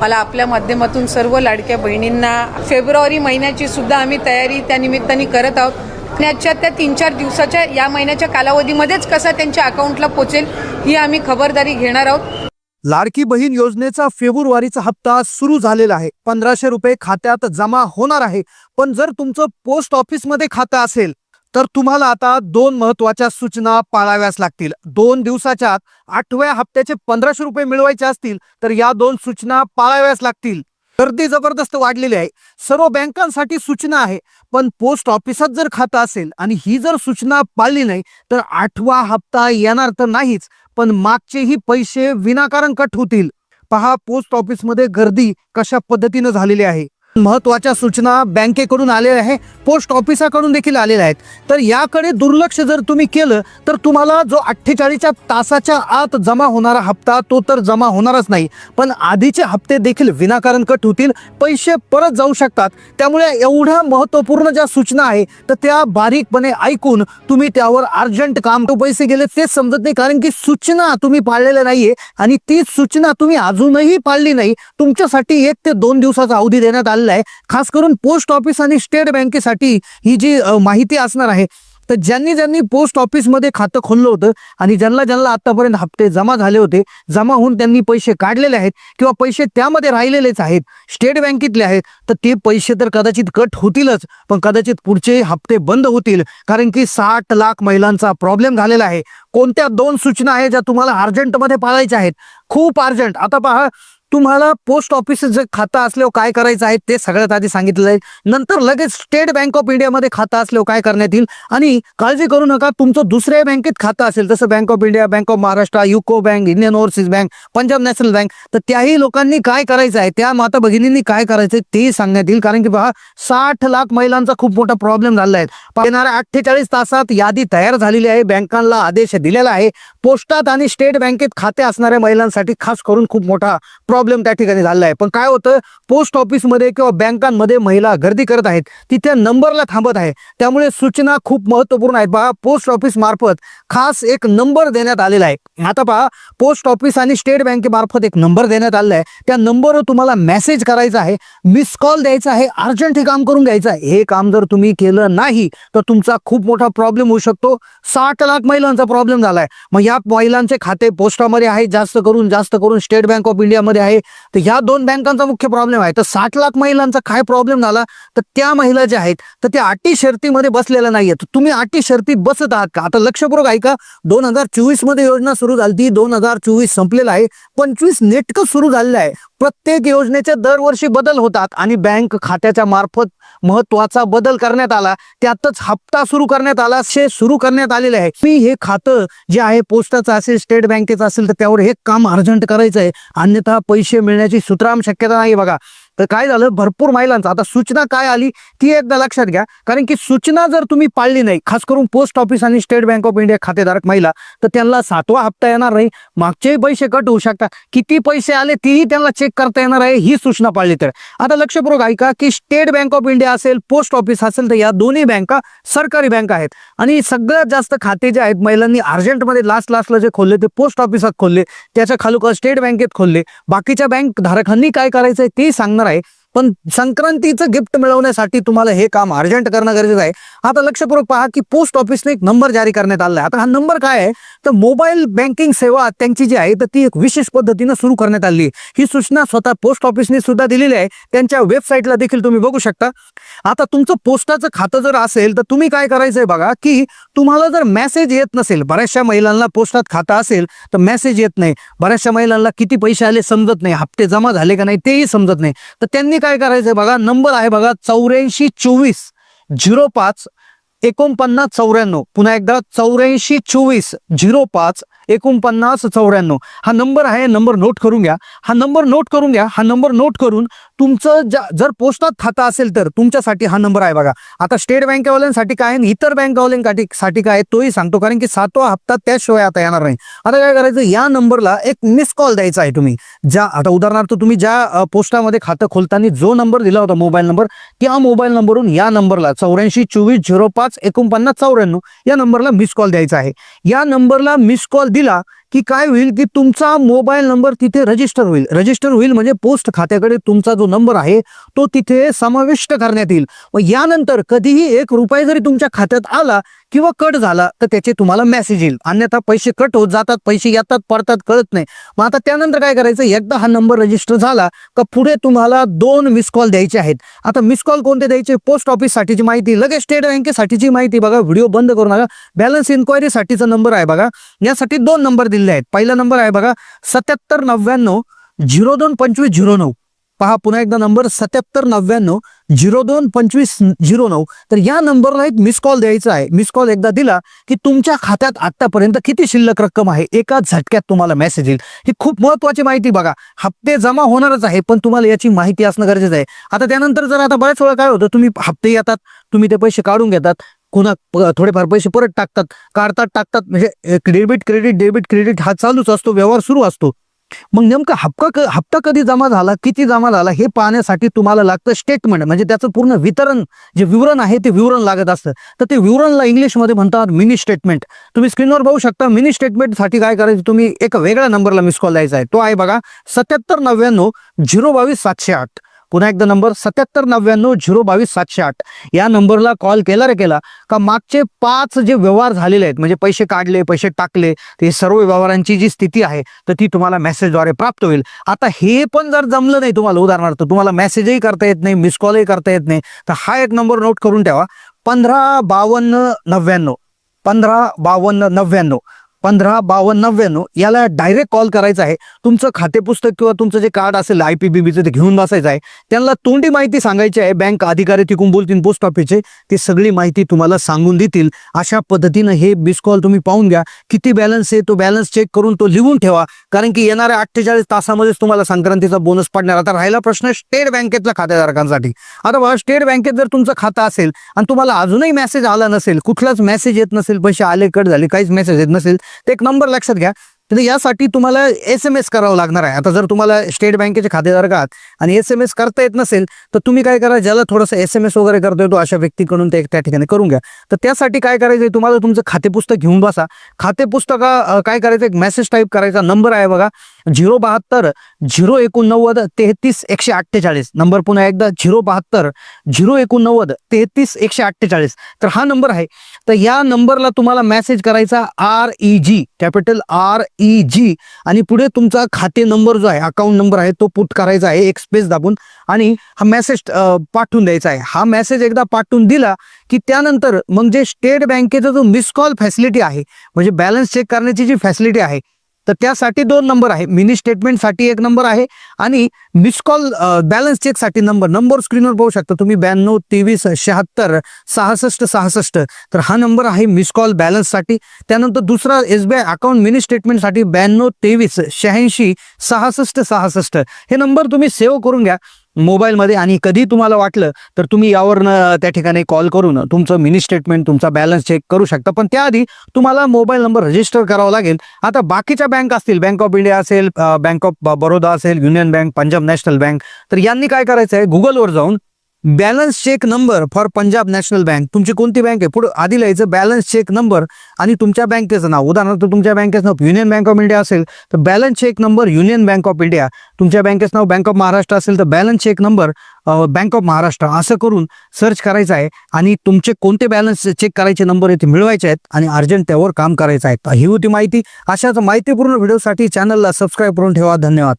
मला आपल्या माध्यमातून सर्व लाडक्या बहिणींना फेब्रुवारी महिन्याची सुद्धा आम्ही तयारी त्या निमित्ताने करत आहोत. महिन्याच्या त्या तीन चार दिवसाच्या या महिन्याच्या कालावधीमध्येच कसा त्यांच्या अकाउंटला पोचेल ही आम्ही खबरदारी घेणार आहोत. लाडकी बहीण योजनेचा फेब्रुवारीचा हप्ता सुरू झालेला आहे. पंधराशे रुपये खात्यात जमा होणार आहे. पण जर तुमचं पोस्ट ऑफिसमध्ये खातं असेल तर तुम्हाला आता दोन महत्त्वाच्या सूचना पाळाव्याच लागतील. दोन दिवसाच्या आठव्या हप्त्याचे पंधराशे रुपये मिळवायचे असतील तर या दोन सूचना पाळाव्याच लागतील. गर्दी जबरदस्त वाढलेली आहे. सर्व बँकांसाठी सूचना आहे पण पोस्ट ऑफिसात जर खातं असेल आणि ही जर सूचना पाळली नाही तर आठवा हप्ता येणार तर नाहीच पण मागचेही पैसे विनाकारण कट होतील. पहा पोस्ट ऑफिसमध्ये गर्दी कशा पद्धतीनं झालेली आहे. महत्त्वाच्या सूचना बँकेकडून आलेल्या आहे पोस्ट ऑफिसाकडून देखील आलेल्या आहेत. तर याकडे दुर्लक्ष जर तुम्ही केलं तर तुम्हाला जो अठ्ठेचाळीसच्या तासाच्या आत जमा होणारा हप्ता तो तर जमा होणारच नाही. पण आधीचे हप्ते देखील विनाकारण कट होतील पैसे परत जाऊ शकतात. त्यामुळे एवढ्या महत्त्वपूर्ण ज्या सूचना आहे तर त्या बारीकपणे ऐकून तुम्ही त्यावर अर्जंट काम पैसे गेले तेच समजत नाही कारण की सूचना तुम्ही पाळलेल्या नाहीये आणि ती सूचना तुम्ही अजूनही पाळली नाही. तुमच्यासाठी एक ते दोन दिवसाचा अवधी देण्यात आलेला आहे खास करून पोस्ट ऑफिस आणि स्टेट बँकेसाठी ही जी माहिती असणार आहे तर ज्यांनी ज्यांनी पोस्ट ऑफिसमध्ये खातं खोललं होतं आणि ज्यांना ज्यांना आतापर्यंत हप्ते जमा झाले होते जमा होऊन त्यांनी पैसे काढलेले आहेत किंवा पैसे त्यामध्ये राहिलेलेच आहेत स्टेट बँकेतले आहेत तर ते पैसे तर कदाचित कट होतीलच पण कदाचित पुढचे हप्ते बंद होतील कारण की साठ लाख महिलांचा प्रॉब्लेम झालेला आहे. कोणत्या दोन सूचना आहेत ज्या तुम्हाला अर्जंटमध्ये पाळायच्या आहेत? खूप अर्जंट. आता पहा तुम्हाला पोस्ट ऑफिस जे खातं असल्यावर काय करायचं आहे ते सगळ्यात आधी सांगितलेलं आहे नंतर लगेच स्टेट बँक ऑफ इंडियामध्ये खातं असल्यावर काय करण्यात येईल? आणि काळजी करू नका तुमचं दुसऱ्या बँकेत खातं असेल जसं bank of India bank of Maharashtra UCO bank Indian overseas bank Punjab national bank तर त्याही लोकांनी काय करायचं आहे त्या माता भगिनींनी काय करायचं ते सांगण्यात येईल. कारण की पहा साठ लाख महिलांचा खूप मोठा प्रॉब्लेम झाला आहे. येणाऱ्या अठ्ठेचाळीस तासात यादी तयार झालेली आहे. बँकांना आदेश दिलेला आहे. पोस्टात आणि स्टेट बँकेत खाते असणाऱ्या महिलांसाठी खास करून खूप मोठा प्रॉब्लेम प्रॉब्लेम त्या ठिकाणी झालेला आहे. पण काय होतं पोस्ट ऑफिसमध्ये किंवा बँकांमध्ये महिला गर्दी करत आहेत तिथे नंबरला थांबत आहे. त्यामुळे सूचना खूप महत्त्वपूर्ण आहेत. पहा पोस्ट ऑफिस मार्फत खास एक नंबर देण्यात आलेला आहे. आता पहा पोस्ट ऑफिस आणि स्टेट बँकेमार्फत एक नंबर देण्यात आलेला आहे. त्या नंबरवर तुम्हाला मेसेज करायचा आहे मिस कॉल द्यायचा आहे अर्जंट हे काम करून घ्यायचं आहे. हे काम जर तुम्ही केलं नाही तर तुमचा खूप मोठा प्रॉब्लेम होऊ शकतो. साठ लाख महिलांचा प्रॉब्लेम झाला आहे मग या महिलांचे खाते पोस्टामध्ये आहे जास्त करून जास्त करून स्टेट बँक ऑफ इंडियामध्ये आहे तर ह्या दोन बँकांचा मुख्य प्रॉब्लेम आहे. तर साठ लाख महिलांचा काय प्रॉब्लेम झाला? तर त्या महिला ज्या आहेत तर त्या अटी शर्तीमध्ये बसलेल्या नाही आहेत तुम्ही अटी शर्तीत बसत आहात का? आता लक्षपूर्वक ऐका दोन हजार चोवीसमध्ये योजना सुरू झाली ती दोन हजार चोवीस संपलेला आहे पंचवीस नेटकं सुरू झालेलं आहे. प्रत्येक योजनेचे दरवर्षी बदल होतात आणि बँक खात्याच्या मार्फत महत्त्वाचा बदल करण्यात आला. त्यातच हप्ता सुरू करण्यात आला. असे सुरू करण्यात आलेले आहे. मी हे खातं जे आहे पोस्टाचं असेल स्टेट बँकेचं असेल तर त्यावर हे काम अर्जंट करायचं आहे अन्यथा पैसे मिळण्याची सुतराम शक्यता नाही बघा. तर काय झालं? भरपूर महिलांचं. आता सूचना काय आली ती एकदा लक्षात घ्या. कारण की सूचना जर तुम्ही पाळली नाही खास करून पोस्ट ऑफिस आणि स्टेट बँक ऑफ इंडिया खातेधारक महिला तर त्यांना सातवा हप्ता येणार नाही. मागचेही पैसे कट होऊ शकतात. किती पैसे आले तेही त्यांना चेक करता येणार आहे ही सूचना पाळली तर. आता लक्षपूर्वक ऐका की स्टेट बँक ऑफ इंडिया असेल पोस्ट ऑफिस असेल तर या दोन्ही बँका सरकारी बँका आहेत. आणि सगळ्यात जास्त खाते जे आहेत महिलांनी अर्जंटमध्ये लास्ट लास्टला जे खोलले ते पोस्ट ऑफिसात खोलले. त्याच्या खालोखाल स्टेट बँकेत खोलले. बाकीच्या बँक धारकांनी काय करायचंय ते सांगणार आहे पण संक्रांतीचं गिफ्ट मिळवण्यासाठी तुम्हाला हे काम अर्जंट करणं गरजेचं आहे. आता लक्षपूर्वक पहा की पोस्ट ऑफिसने एक नंबर जारी करण्यात आला आहे. आता हा नंबर काय आहे? तर मोबाईल बँकिंग सेवा त्यांची जी आहे तर ती एक विशेष पद्धतीनं सुरू करण्यात आली ही सूचना स्वतः पोस्ट ऑफिसने सुद्धा दिलेली आहे. त्यांच्या वेबसाईटला देखील तुम्ही बघू शकता. आता तुमचं पोस्टाचं खातं जर असेल तर तुम्ही काय करायचंय बघा की तुम्हाला जर मेसेज येत नसेल बऱ्याचशा महिलांना पोस्टात खातं असेल तर मेसेज येत नाही. बऱ्याचशा महिलांना किती पैसे आले समजत नाही. हप्ते जमा झाले का नाही तेही समजत नाही. तर त्यांनी काय करायचंय बघा? नंबर आहे बघा चौऱ्याऐंशी चोवीस झिरो पाच एकोणपन्नास चौऱ्याण्णव. पुन्हा एकदा चौऱ्याऐंशी चोवीस झिरो पाच एकोणपन्नास चौऱ्याण्णव. हा नंबर आहे नंबर नोट करून घ्या. हा नंबर नोट करून घ्या. हा नंबर नोट करून तुमचं ज्या जर पोस्टात खातं असेल तर तुमच्यासाठी हा नंबर आहे बघा. आता स्टेट बँकेवाल्यांसाठी काय आहे आणि इतर बँकवाल्यांसाठी साठी काय तोही सांगतो. कारण की सातवा हप्ता त्याशिवाय आता येणार नाही. आता काय करायचं? या नंबरला एक मिस कॉल द्यायचा आहे तुम्ही. ज्या आता उदाहरणार्थ तुम्ही ज्या पोस्टामध्ये खातं खोलताना जो नंबर दिला होता मोबाईल नंबर त्या मोबाईल नंबरवरून या नंबरला चौऱ्याऐंशी चोवीस झिरो पाच एकोणपन्नास चौऱ्याण्णव या नंबरला मिस कॉल द्यायचा आहे. या नंबरला मिस कॉल दिला की काय होईल की तुमचा मोबाईल नंबर तिथे रजिस्टर होईल. रजिस्टर होईल म्हणजे पोस्ट खात्याकडे तुमचा जो नंबर आहे तो तिथे समाविष्ट करण्यात येईल. व यानंतर कधीही एक रुपये जरी तुमच्या खात्यात आला किंवा कट झाला तर त्याचे तुम्हाला मेसेज येईल. अन्यथा पैसे कट होत जातात पैसे येतात पडतात कळत नाही. मग आता त्यानंतर काय करायचं? एकदा हा नंबर रजिस्टर झाला का पुढे तुम्हाला दोन मिस कॉल द्यायचे आहेत. आता मिस कॉल कोणते द्यायचे? पोस्ट ऑफिससाठीची माहिती लगेच स्टेट बँकेसाठीची माहिती बघा. व्हिडिओ बंद करू नका. बॅलन्स इन्क्वायरीसाठीचा नंबर आहे बघा. यासाठी दोन नंबर दिले आहेत. पहिला नंबर आहे बघा सत्याहत्तर नव्याण्णव झिरो दोन पंचवीस झिरो नऊ. पहा पुन्हा एकदा नंबर सत्याहत्तर नव्याण्णव झिरो दोन पंचवीस झिरो नऊ. तर या नंबरला एक मिस कॉल द्यायचा आहे. मिस कॉल एकदा दिला की तुमच्या खात्यात आतापर्यंत किती शिल्लक रक्कम आहे? एकाच झटक्यात तुम्हाला मेसेज येईल. ही खूप महत्वाची माहिती बघा. हप्ते जमा होणारच आहे पण तुम्हाला याची माहिती असणं गरजेचं आहे. आता त्यानंतर जर आता बऱ्याच वेळा काय होतं तुम्ही हप्ते येतात तुम्ही ते पैसे काढून घेतात. कोणा प- थोडेफार पैसे परत टाकतात काढतात टाकतात. म्हणजे डेबिट क्रेडिट डेबिट क्रेडिट हा चालूच असतो व्यवहार सुरू असतो. मग नेमकं हप्ता क हप्ता कधी जमा झाला किती जमा झाला हे पाहण्यासाठी तुम्हाला लागतं स्टेटमेंट म्हणजे त्याचं पूर्ण वितरण जे विवरण आहे ते विवरण लागत असतं. तर ते विवरणला इंग्लिशमध्ये म्हणतात मिनी स्टेटमेंट तुम्ही स्क्रीनवर बघू शकता मिनी स्टेटमेंटसाठी काय करायचं तुम्ही एका वेगळ्या नंबरला मिस कॉल द्यायचा आहे. तो आहे बघा सत्याहत्तर नव्याण्णव झिरो बावीस सातशे आठ. पुन्हा एकदा नंबर सत्याहत्तर नव्याण्णव झिरो बावीस सातशे आठ. या नंबरला कॉल केला रे केला. का मागचे पाच जे व्यवहार झालेले आहेत म्हणजे पैसे काढले पैसे टाकले ते सर्व व्यवहारांची जी स्थिती आहे तर ती तुम्हाला मेसेजद्वारे प्राप्त होईल. आता हे पण जर जमलं नाही तुम्हाला उदाहरणार्थ तुम्हाला मेसेजही करता येत नाही मिस कॉलही करता येत नाही तर हा एक नंबर नोट करून ठेवा. पंधरा बावन्न नव्याण्णव. पंधरा बावन्न नव्याण्णव. पंधरा बावन्न नव्याण्णव याला डायरेक्ट कॉल करायचा आहे. तुमचं खातेपुस्तक किंवा तुमचं जे कार्ड असेल आय पी बी बीचं ते घेऊन बसायचं आहे. त्यांना तोंडी माहिती सांगायची आहे. बँक अधिकारी तिकून बोलतील पोस्ट ऑफिसचे ती सगळी माहिती तुम्हाला सांगून देतील. अशा पद्धतीनं हे मिस कॉल तुम्ही पाहून घ्या. किती बॅलन्स आहे तो बॅलन्स चेक करून तो लिहून ठेवा. कारण की येणाऱ्या अठ्ठेचाळीस तासामध्येच तुम्हाला संक्रांतीचा बोनस पडणार. आता राहिला प्रश्न स्टेट बँकेतल्या खातेधारकांसाठी. आता बघा स्टेट बँकेत जर तुमचं खातं असेल आणि तुम्हाला अजूनही मेसेज आला नसेल कुठलाच मेसेज येत नसेल पैसे आले कट झाले काहीच मेसेज येत नसेल एक नंबर लक्षात घ्या. तर यासाठी तुम्हाला एस एम एस करावं लागणार आहे. आता जर तुम्हाला स्टेट बँकेचे खातेदार आहात आणि एस एम एस करता येत नसेल तर तुम्ही काय करा ज्याला थोडंसं एस एम एस वगैरे करता येतो अशा व्यक्तीकडून ते त्या ठिकाणी करून घ्या. तर त्यासाठी काय करायचं आहे तुम्हाला तुमचं खातेपुस्तक घेऊन बसा. खातेपुस्तका काय करायचं एक मेसेज टाईप करायचा. नंबर आहे बघा झिरो बहात्तर झिरो एकोणनव्वद तेहतीस एकशे अठ्ठेचाळीस. नंबर पुन्हा एकदा झिरो बहात्तर झिरो एकोणनव्वद तेहतीस एकशे अठ्ठेचाळीस. तर हा नंबर आहे. तर या नंबरला तुम्हाला मेसेज करायचा R E G capital R E G आणि पुढे तुमचा खाते नंबर जो आहे अकाउंट नंबर आहे तो पुट करायचा आहे एक स्पेस दाबून. आणि हा मेसेज पाठवून द्यायचा आहे. हा मेसेज एकदा पाठवून दिला की त्यानंतर मग जे स्टेट बँकेचा जो मिस कॉल फॅसिलिटी आहे म्हणजे बॅलन्स चेक करण्याची जी फॅसिलिटी आहे तर त्यासाठी दोन नंबर आहे. मिनी स्टेटमेंटसाठी एक नंबर आहे आणि मिस कॉल बॅलन्स चेकसाठी नंबर. नंबर स्क्रीनवर पाहू शकता तुम्ही. ब्याण्णव तेवीस शहात्तर सहासष्ट सहासष्ट. तर हा नंबर आहे मिस कॉल बॅलन्ससाठी त्यानंतर दुसरा S B I account mini स्टेटमेंटसाठी ब्याण्णव तेवीस शहाऐंशी सहासष्ट सहासष्ट. हे नंबर तुम्ही सेव्ह करून घ्या. मोबाईलमध्ये आणि कधी तुम्हाला वाटलं तर तुम्ही यावरनं त्या ठिकाणी कॉल करून तुमचं मिनी स्टेटमेंट तुमचा बॅलन्स चेक करू शकता. पण त्याआधी तुम्हाला मोबाईल नंबर रजिस्टर करावा लागेल. आता बाकीच्या बँक असतील बँक ऑफ इंडिया असेल बँक ऑफ बरोदा असेल union bank Punjab national bank तर यांनी काय करायचं आहे गुगलवर जाऊन balance check number for Punjab national bank. तुमची कोणती बँक आहे? पुढे आधी लिहायचं बॅलन्स चेक नंबर आणि तुमच्या बँकेचं नाव. उदाहरणार्थ तुमच्या बँकेचं नाव युनियन बँक ऑफ इंडिया असेल तर balance check number union bank of India. तुमच्या बँकेचं नाव बँक ऑफ महाराष्ट्र असेल तर balance check number bank of Maharashtra. असं करून सर्च करायचं आहे आणि तुमचे कोणते बॅलन्स चेक करायचे नंबर येथे मिळवायचे आहेत आणि अर्जंट त्यावर काम करायचं आहे. ही होती माहिती. अशाच माहितीपूर्ण व्हिडिओसाठी चॅनलला सबस्क्राईब करून ठेवा. धन्यवाद.